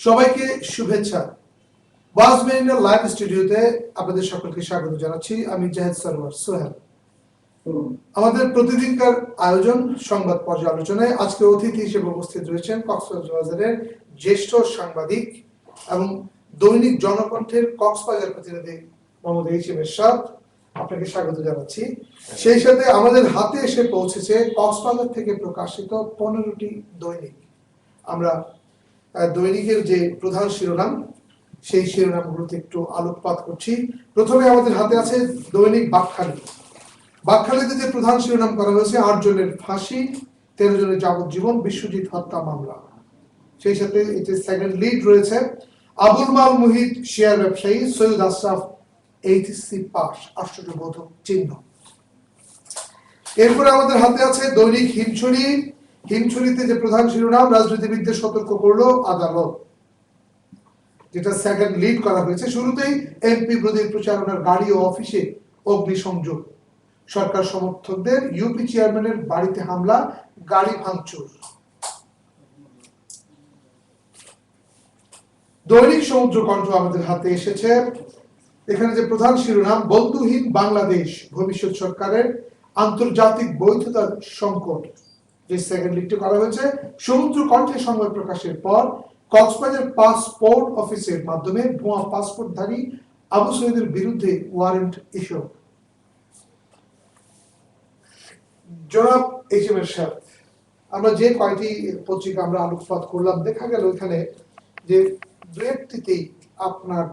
সবাইকে শুভেচ্ছা। বাস mariner live স্টুডিওতে আপনাদের সকলকে স্বাগত জানাচ্ছি। আমি জাহেদ সরওয়ার, সোহেল। আমাদের প্রতিদিনকার আয়োজন, সংবাদ পর্যালোচনায় আজকে অতিথি হিসেবে উপস্থিত রয়েছেন কক্সবাজারের জ্যেষ্ঠ সাংবাদিক এবং দৈনিক জনকণ্ঠের কক্সবাজার প্রতিনিধি মোহাম্মদ এইচিম এরশাদ আপনাকে স্বাগত জানাচ্ছি। সেই সাথে আমাদের হাতে এসে পৌঁছেছে কক্সবাজার থেকে প্রকাশিত পনেরোটি দৈনিক। আমরা দৈনিকের যে প্রধান শিরোনাম, সেই শিরোনামগুলোতে একটু আলোকপাত করছি। প্রথমে আমাদের হাতে আছে দৈনিক বাকখালী। বাকখালীতে যে প্রধান শিরোনাম করা হয়েছে আট জনের ফাঁসি, তেরো জনের যাবজ্জীবন, বিশ্বজিৎ হত্যা মামলা। সেই সাথে এটি সেকেন্ড লিড রয়েছে আবুল মাল মুহিত শেয়ার ব্যবসায়ী সৈয়দ আশরাফ এইচএসসি পাস, আশ্চর্যবোধক চিহ্ন। এরপরে আমাদের হাতে আছে দৈনিক হিমছড়ি হিমছড়িতে যে প্রধান শিরোনাম, রাজনীতিবিদদের সতর্ক করল আদালত, যেটা সেকেন্ড লিড করা হয়েছে। শুরুতেই এমপি বিরোধী প্রচারণার গাড়ি ও অফিসে অগ্নিসংযোগ। সরকার সমর্থকদের ইউপি চেয়ারম্যানের বাড়িতে হামলা, গাড়ি ভাঙচুর। দৈনিক সমুদ্র কণ্ঠ আমাদের হাতে এসেছে। এখানে যে প্রধান শিরোনাম, বন্ধুহীন বাংলাদেশ, ভবিষ্যৎ সরকারের আন্তর্জাতিক বৈধতার সংকট। যে সেকেন্ড লিডটি করা হয়েছে, সমুদ্র কণ্ঠে সংবাদ প্রকাশের পর কক্সবাজার পাসপোর্ট অফিসের মাধ্যমে ভুয়া পাসপোর্টধারী আবু সৈয়দের বিরুদ্ধে ওয়ারেন্ট ইস্যু জনাব এইচ এরশাদ আমরা যে কয়টি পত্রিকা আমরা আলোকপাত করলাম, দেখা গেল এখানে যে দু আপনার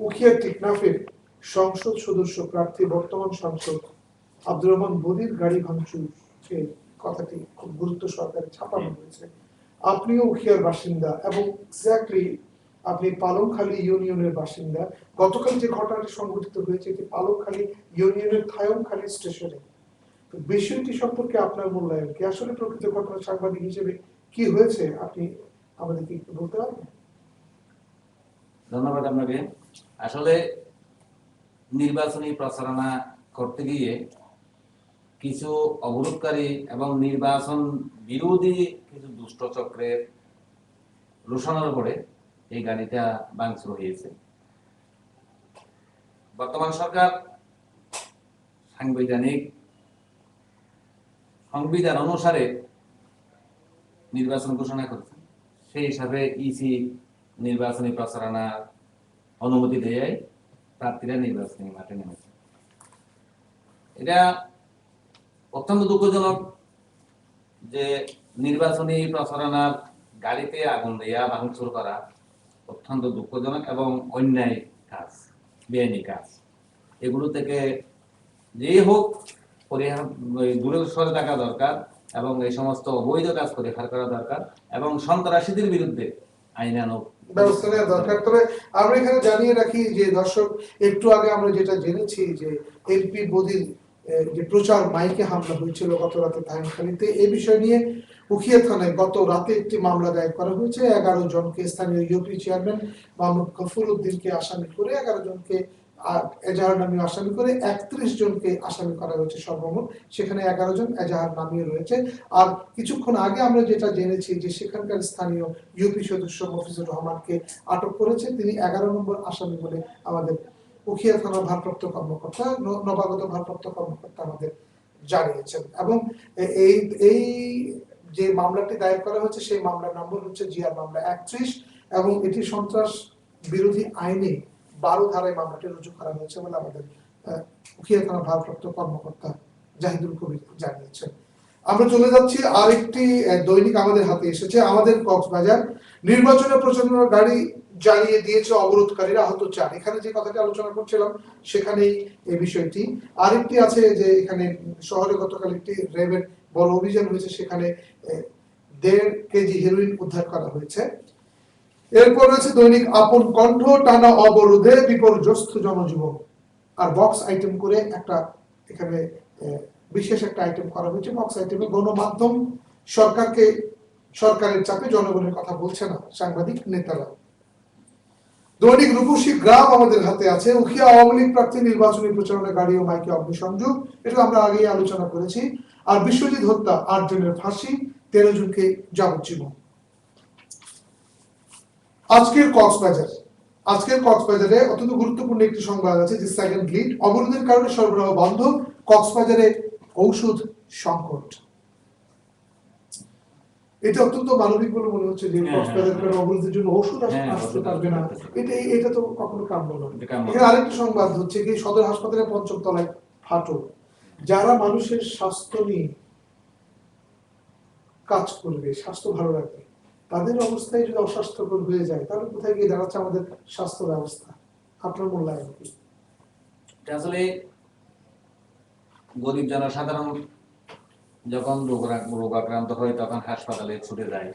উখিয়া টিকনাফের সংসদ সদস্য প্রার্থী বর্তমান সাংসদ আব্দুর রহমান বদির গাড়ি ভাঙচুর কথাটি খুব গুরুত্ব সহকারে ছাপানো হয়েছে। আপনিও উখিয়ার বাসিন্দা এবং এক্স্যাক্টলি আপনি পালংখালী ইউনিয়নের বাসিন্দা। গতকাল যে ঘটনাটি সংঘটিত হয়েছে এটি পালংখালী ইউনিয়নের থায়ংখালী স্টেশনে। বিষয়টি সম্পর্কে আপনার মূল্যায়ন কি? আসলে প্রকৃত ঘটনা সাংবাদিক হিসেবে কি হয়েছে? আপনি আমাদেরকে একটু বলতে পারবেন? ধন্যবাদ আপনাকে। আসলে নির্বাচনী প্রচারণা করতে গিয়ে কিছু অবরোধকারী এবং নির্বাচন বিরোধী কিছু দুষ্ট চক্রের রোশনের উপরে এই গাড়িটা ভাঙচুর হয়েছে। বর্তমান সরকার সাংবিধানিক সংবিধান অনুসারে নির্বাচন ঘোষণা করেছে। সেই হিসাবে ইসি নির্বাচনী প্রচারণা অনুমতি দেয় প্রার্থীরা নির্বাচনী মাঠে নেমেছে। এটা অত্যন্ত দুঃখজনক যে নির্বাচনী প্রচারণার গাড়িতে আগুন দেয়া ভাঙচুর করা অত্যন্ত দুঃখজনক এবং অন্যায় কাজ বেআইনি কাজ। এগুলো থেকে যেই হোক দূরে সরে থাকা দরকার এবং এই সমস্ত অবৈধ কাজ পরিহার করা দরকার এবং সন্ত্রাসীদের বিরুদ্ধে আইনানুগ ব্যবস্থা নেওয়া দরকার। তবে আমরা এখানে জানিয়ে রাখি যে দর্শক একটু আগে আমরা যেটা জেনেছি যে এমপি আহ, যে প্রচার মাইকে হামলা হয়েছিল গত রাতে তাহিনখালীতে এই বিষয় নিয়ে উখিয়া থানায় গত রাতে একটি মামলা দায়ের করা হয়েছে। এগারো জনকে স্থানীয় ইউপি চেয়ারম্যান মোহাম্মদ গফুর উদ্দিনকে আসামি করে, এগারো জনকে এজাহার নামীয় আসামি করে, একত্রিশ জনকে আসামি করা হয়েছে সর্বমোট। সেখানে এগারো জন এজাহার নামিয়ে রয়েছে। আর কিছুক্ষণ আগে আমরা যেটা জেনেছি যে সেখানকার স্থানীয় ইউপি সদস্য মফিজুর রহমানকে আটক করেছে। তিনি এগারো নম্বর আসামি বলে আমাদের উখিয়া থানার ভারপ্রাপ্ত কর্মকর্তা নবাগত ভারপ্রাপ্ত কর্মকর্তা আমাদের জানিয়েছেন। এবং এই এই যে মামলাটি দায়ের করা হয়েছে, সেই মামলার নম্বর হচ্ছে জিআর মামলা একত্রিশ এবং এটি সন্ত্রাস বিরোধী আইনে বারো ধারায় মামলাটি রুজু করা হয়েছে বলে আমাদের উখিয়া থানার ভারপ্রাপ্ত কর্মকর্তা জাহিদুল কবির জানিয়েছেন। আমরা চলে যাচ্ছি, আরেকটি দৈনিক আমাদের হাতে এসেছে, আমাদের কক্সবাজার। নির্বাচনের প্রচারণার গাড়ি জ্বালিয়ে দিয়েছে অবরোধকারীরা আহত চার। এখানে যে কথাটি আলোচনা করছিলাম, সেখানেই এই বিষয়টি। আরেকটি আছে যে এখানে শহরে গতকাল একটি র্যাবের বড় অভিযান হয়েছে, সেখানে দেড় কেজি হেরোইন উদ্ধার করা হয়েছে। এরপর রয়েছে দৈনিক আপন কণ্ঠ, টানা অবরোধে বিপর্যস্ত জনজীবন। আর বক্স আইটেম করে একটা, এখানে বিশেষ একটা আইটেম করা হয়েছে। বক্স আইটেমে গণমাধ্যম, সরকারকে, সরকারের চাপে জনগণের কথা বলছে না, সাংবাদিক, নেতারা। দৈনিক রূপসী গ্রাম আমাদের হাতে আছে। উখিয়া আওয়ামী লীগ প্রার্থী নির্বাচনী প্রচারণা গাড়ি ও মাইকে অগ্নিসংযোগ এটা আমরা আগেই আলোচনা করেছি। আর বিশ্বজিৎ হত্যা, আট জনের ফাঁসি, তেরো জনকে যাবজ্জীবন। আজকের কক্সবাজার। আজকের কক্সবাজারে অত্যন্ত গুরুত্বপূর্ণ একটি সংবাদ আছে, যে সেকেন্ড লিড অবরোধের কারণে সরবরাহ বন্ধ, কক্সবাজারে ঔষধ সংকট। এটা অত্যন্ত মানবিক বলে মনে হচ্ছে যে হ্যাঁ, কক্সবাজার হ্যাঁ। অবরোধের জন্য ওষুধ হ্যাঁ, আসতে পারবে না। এটা এটা তো কখনো কাম্য নয়। এখানে আরেকটি সংবাদ হচ্ছে কি সদর হাসপাতালের পঞ্চম তলায় ফাটল। যারা মানুষের স্বাস্থ্য নিয়ে কাজ করবে স্বাস্থ্য ভালো রাখবে তাদের অবস্থায় যদি অস্বাস্থ্যকর হয়ে যায় তাহলে কোথায় গিয়ে দাঁড়াচ্ছে আমাদের স্বাস্থ্য ব্যবস্থা? আপনার মূল্যায়ন আসলে গরিব জনসাধারণ যখন রোগ- রোগাক্রান্ত হয় তখন হাসপাতালে ছুটে যায়।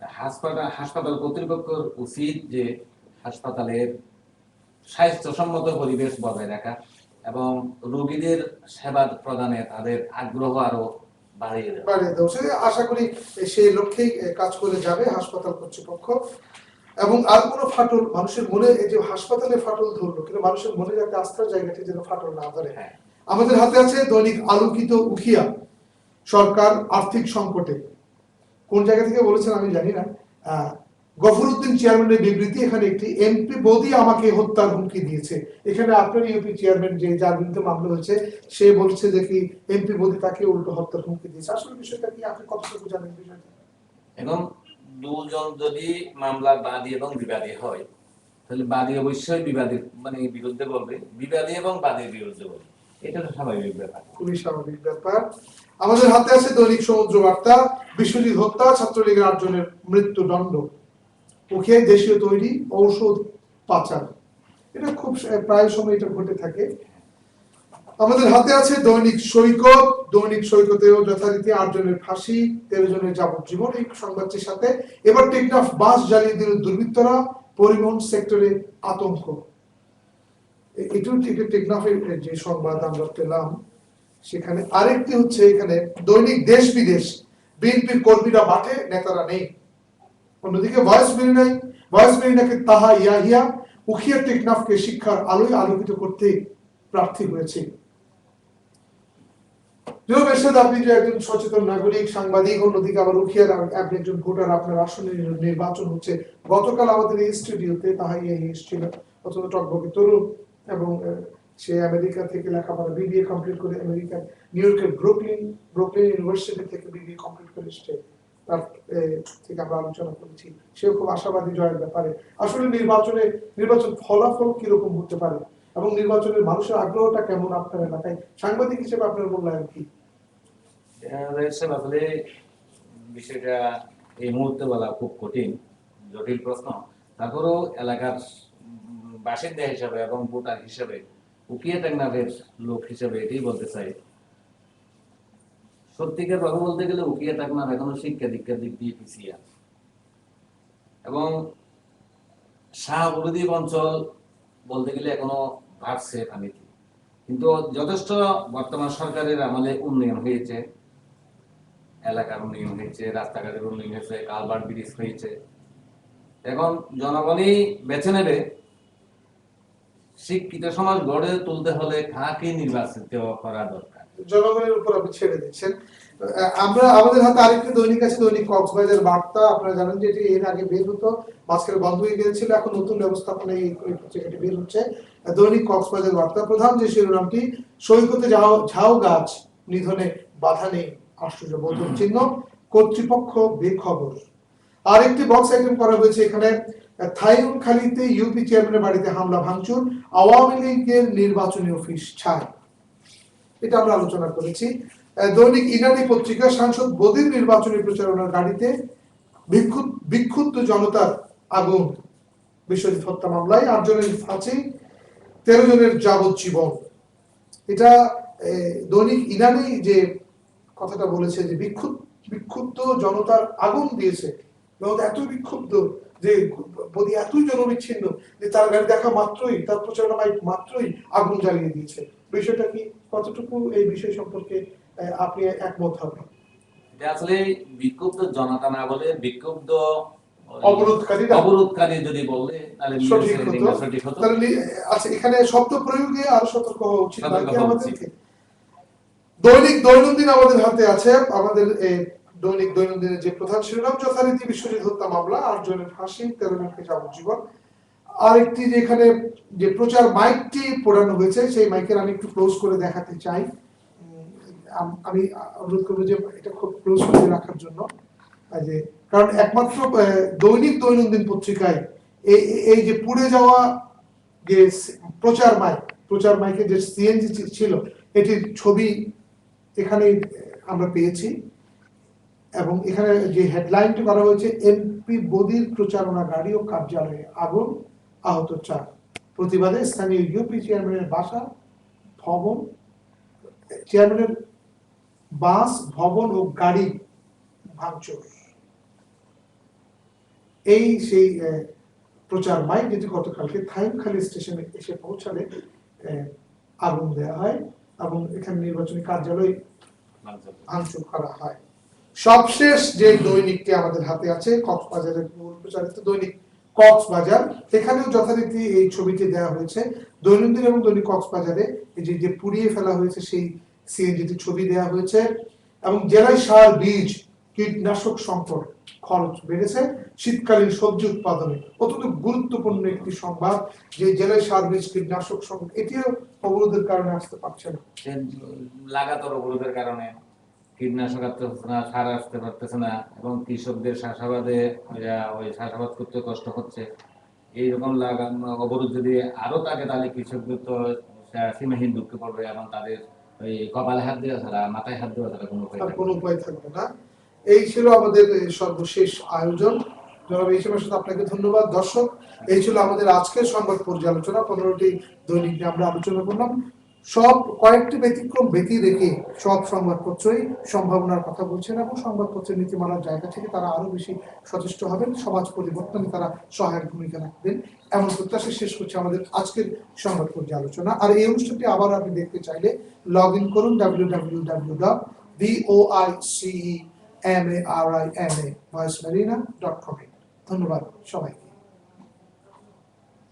হাসপাতাল হাসপাতাল কর্তৃপক্ষের উচিত যে হাসপাতালের স্বাস্থ্যসম্মত পরিবেশ বজায় রাখা এবং রোগীদের সেবা প্রদানে তাদের আগ্রহ আরও বাড়িয়ে দেওয়া। বাড়িয়ে দেওয়া। সে আশা করি সেই লক্ষ্যেই কাজ করে যাবে হাসপাতাল কর্তৃপক্ষ। এবং আর কোনো ফাটল মানুষের মনে এই যে হাসপাতালে ফাটল ধরলো কিন্তু মানুষের মনে যাতে আস্থার জায়গাটি যেন ফাটল না ধরে। হ্যাঁ। আমাদের হাতে আছে দৈনিক আলোকিত উখিয়া। সরকার আর্থিক সংকটে। কোন জায়গা থেকে বলেছেন আমি জানি না। গফরউদ্দিন চেয়ারম্যানের বিবৃতি, এখানে একটি এমপি বদি আমাকে হত্যার হুমকি দিয়েছে। এখানে আপনার ইউপি চেয়ারম্যান যে, যার বিরুদ্ধে মামলা হয়েছে, সে বলছে যে কি এমপি বদি তাকে উল্টো হত্যার হুমকি দিয়েছে। আসলে বিষয়টা কি? আপনি কতটুকু জানেন বিষয়টা? এবং দুজন যদি মামলার বাদী এবং বিবাদী হয়, তাহলে বাদী অবশ্যই বিবাদী মানে বিরুদ্ধে বলবে। বিবাদী এবং বাদীর বিরুদ্ধে বলবে। এটা তো স্বাভাবিক ব্যাপার। খুবই স্বাভাবিক ব্যাপার। আমাদের হাতে আছে দৈনিক সমুদ্র বার্তা, বিশ্বজিৎ হত্যা ছাত্রলীগের আটজনের মৃত্যুদণ্ড। উখিয়ায় দেশীয় তৈরি ঔষধ পাচার। এটা খুব প্রায় সময় এটা ঘটে থাকে। আমাদের হাতে আছে দৈনিক সৈকত। দৈনিক সৈকতেও যথারীতি আটজনের ফাঁসি, তেরো জনের যাবজ্জীবন এই সংবাদটির সাথে। এবার টেকনাফ বাস জ্বালিয়ে দিল দুর্বৃত্তরা। পরিবহন সেক্টরে আতঙ্ক। ঠিক টেকনাফের যে সংবাদ আমরা পেলাম, সেখানে আরেকটি হচ্ছে এখানে দৈনিক দেশ বিদেশ, বিএনপির কর্মীরা মাঠে নেতারা নেই। অন্যদিকে ভয়েস ভয়েস তাহা ইয়াহিয়া, উখিয়া টেকনাফকে শিক্ষার আলোয় আলোকিত করতে প্রার্থী হয়েছে। আপনি যে একজন সচেতন নাগরিক, সাংবাদিক, অন্যদিকে আবার উখিয়ার আপনি একজন ভোটার, আপনার আসনে নির্বাচন হচ্ছে। গতকাল আমাদের এই স্টুডিওতে তাহা ইয়াহি এসেছিল অত্যন্ত টকবকে তরুণ। এবং সে আমেরিকা থেকে লেখাপড়া বিবিএ কমপ্লিট করে আমেরিকার নিউ ইয়র্কের ব্রুকলিন ব্রুকলিন ইউনিভার্সিটি থেকে বিবিএ কমপ্লিট করে এসছে তার থেকে আমরা আলোচনা করেছি। সেও খুব আশাবাদী জয়ের ব্যাপারে। আসলে নির্বাচনে, নির্বাচন ফলাফল কীরকম হতে পারে এবং নির্বাচনের মানুষের আগ্রহটা কেমন আপনার এলাকায়? সাংবাদিক হিসেবে আপনার মূল্যায়ন কি? রয়েছে আসলে বিষয়টা এই মুহূর্তে বলা খুব কঠিন, জটিল প্রশ্ন। তারপরেও এলাকার বাসিন্দা হিসাবে এবং ভোটার হিসাবে, উকিয়া টেকনাফের লোক হিসাবে এটাই বলতে চাই। সত্যিকার কথা বলতে গেলে উকিয়া টেকনাফ এখনও শিক্ষা দীক্ষার দিক দিয়ে পিছিয়ে এবং শাহবুদ্দীপ অঞ্চল বলতে গেলে এখনও ভাগছে পানিতে কিন্তু যথেষ্ট বর্তমান সরকারের আমলে উন্নয়ন হয়েছে, এলাকার উন্নয়ন হয়েছে, রাস্তাঘাটের উন্নয়ন হয়েছে, কালভার্ট ব্রিজ হয়েছে। এখন জনগণই বেছে নেবে শিক্ষিত সমাজ গড়ে তুলতে হলে কাকে নির্বাচিত করা দরকার? জনগণের উপর আপনি ছেড়ে দিচ্ছেন। আমরা আমাদের হাতে আরেকটি দৈনিক আছে, দৈনিক কক্সবাজার বার্তা। আপনারা জানেন যে এটি এর আগে বের হতো, মাঝখানে বন্ধ হয়ে গিয়েছিল, এখন নতুন ব্যবস্থাপনায় এই পত্রিকাটি বের হচ্ছে। দৈনিক কক্সবাজার বার্তা। প্রধান যে শিরোনামটি, সৈকতে ঝাউ ঝাউ গাছ, নিধনে বাধা নেই, আশ্চর্য বোধক চিহ্ন। কর্তৃপক্ষ বেখবর। আরেকটি বক্স আইটেম করা হয়েছে এখানে থাইরুন খালিতে ইউপি চেয়ারম্যানের বাড়িতে হামলা, ভাঙচুর, আওয়ামী লীগের নির্বাচনী অফিস ছাড় এটা আমরা আলোচনা করেছি। দৈনিক ইনানি পত্রিকা, সাংসদ বদির নির্বাচনী প্রচারণার গাড়িতে বিক্ষুব্ধ জনতার আগুন, বিশ্বজিৎ হত্যা মামলায় আটজনের ফাঁসি, তেরো জনের যাবজ্জীবন। এটা দৈনিক ইনানি যে কথাটা বলেছে যে বিক্ষুব্ধ বিক্ষুব্ধ জনতার আগুন দিয়েছে জনতা এত বিক্ষুব্ধ যে বদি এতই জনবিচ্ছিন্ন যে তার গাড়ি দেখা মাত্রই তার প্রচারণা মাত্রই আগুন জ্বালিয়ে দিয়েছে। বিষয়টা কি কতটুকু এই বিষয় সম্পর্কে আপনি একমত হবেন? আসলে বিক্ষুব্ধ জনতা না বলে বিক্ষুব্ধ ওই অবরোধকারীরা? অবরোধকারী যদি বললে তাহলে সঠিক হতো। তাহলে আচ্ছা এখানে শব্দ প্রয়োগে আরও সতর্ক হওয়া উচিত নাকি আমাদেরকে দৈনিক দৈনন্দিন আমাদের হাতে আছে আমাদের দৈনিক দৈনন্দিনের যে প্রধান শিরোনাম, যথারীতি বিশ্বজিৎ হত্যা মামলা আট জনের ফাঁসি, তেরো জনকে যাবজ্জীবন। আরেকটি যে এখানে যে প্রচার মাইকটি পোড়ানো হয়েছে, সেই মাইকের আমি একটু ক্লোজ করে দেখাতে চাই। আমি অনুরোধ করব যে এটা খুব ক্লোজ করে রাখার জন্য। যে, কারণ একমাত্র দৈনিক দৈনন্দিন পত্রিকায় এই এই- যে পুড়ে যাওয়া যে প্রচার মাইক, প্রচার মাইকের যে সিএনজি ছিল, এটির ছবি এখানে আমরা পেয়েছি। এবং এখানে যে হেডলাইনটি করা হয়েছে এমপি বদির প্রচারণা গাড়ি ও কার্যালয়ে আগুন আহত চার। প্রতিবাদে স্থানীয় ইউপি চেয়ারম্যানের বাসা ভবন চেয়ারম্যানের বাস ভবন ও গাড়ি ভাঙচুর। এই সেই প্রচার মাইক যেটি গতকালকে থাইমখালী স্টেশনে এসে পৌঁছালে আগুন দেওয়া হয় এবং এখানে নির্বাচনী কার্যালয় ভাঙচুর করা হয়। সবশেষ যে দৈনিকটি আমাদের হাতে আছে, কক্সবাজারের প্রচারিত দৈনিক কক্সবাজার এখানেও যথারীতি এই ছবিটি দেওয়া হয়েছে। দৈনন্দিন এবং দৈনিক কক্সবাজারে এই যে পুড়িয়ে ফেলা হয়েছে, সেই সিএনজিটি ছবি দেওয়া হয়েছে এবং জেলায় সার, বীজ, কীটনাশক সংকট খরচ বেড়েছে। শীতকালীন সবজি উৎপাদনে অত্যন্ত গুরুত্বপূর্ণ একটি সংবাদ যে, জেলায় সার, বীজ, কীটনাশক সংকট এটিও অবরোধের কারণে আসতে পারছে না। লাগাতার অবরোধের কারণে। কীটনাশক আসতে পারতেছে না সার আসতে পারতেছে না এবং কৃষকদের চাষাবাদে ওই চাষাবাদ করতে কষ্ট হচ্ছে। এইরকম অবরোধ যদি আরও থাকে তাহলে কৃষকদের তো সীমাহীন দুঃখে পড়বে এবং তাদের ওই কপালে হাত দেওয়া ছাড়া মাথায় হাত দেওয়া ছাড়া কোনো উপায় থাকবে কোনো না। উপায় থাকবে না। এই ছিল আমাদের সর্বশেষ আয়োজন। জনাব এই সময় সাথে আপনাকে ধন্যবাদ। দর্শক এই ছিল আমাদের আজকের সংবাদ পর্যালোচনা। পনেরোটি দৈনিক নিয়ে আমরা আলোচনা করলাম। সব কয়েকটি ব্যতিক্রম ব্যতি রেখে সব সংবাদপত্রই সম্ভাবনার কথা বলছেন এবং সংবাদপত্রের নীতিমালার জায়গা থেকে তারা আরও বেশি সচেষ্ট হবেন, সমাজ পরিবর্তনে তারা সহায়ক ভূমিকা রাখবেন। এমন প্রত্যাশা শেষ করছে আমাদের আজকের সংবাদ আলোচনা। আর এই অনুষ্ঠানটি আবার আপনি দেখতে চাইলে লগ ইন করুন W W W dot V O I C E M A R I M A voice Marina dot com ধন্যবাদ সবাইকে।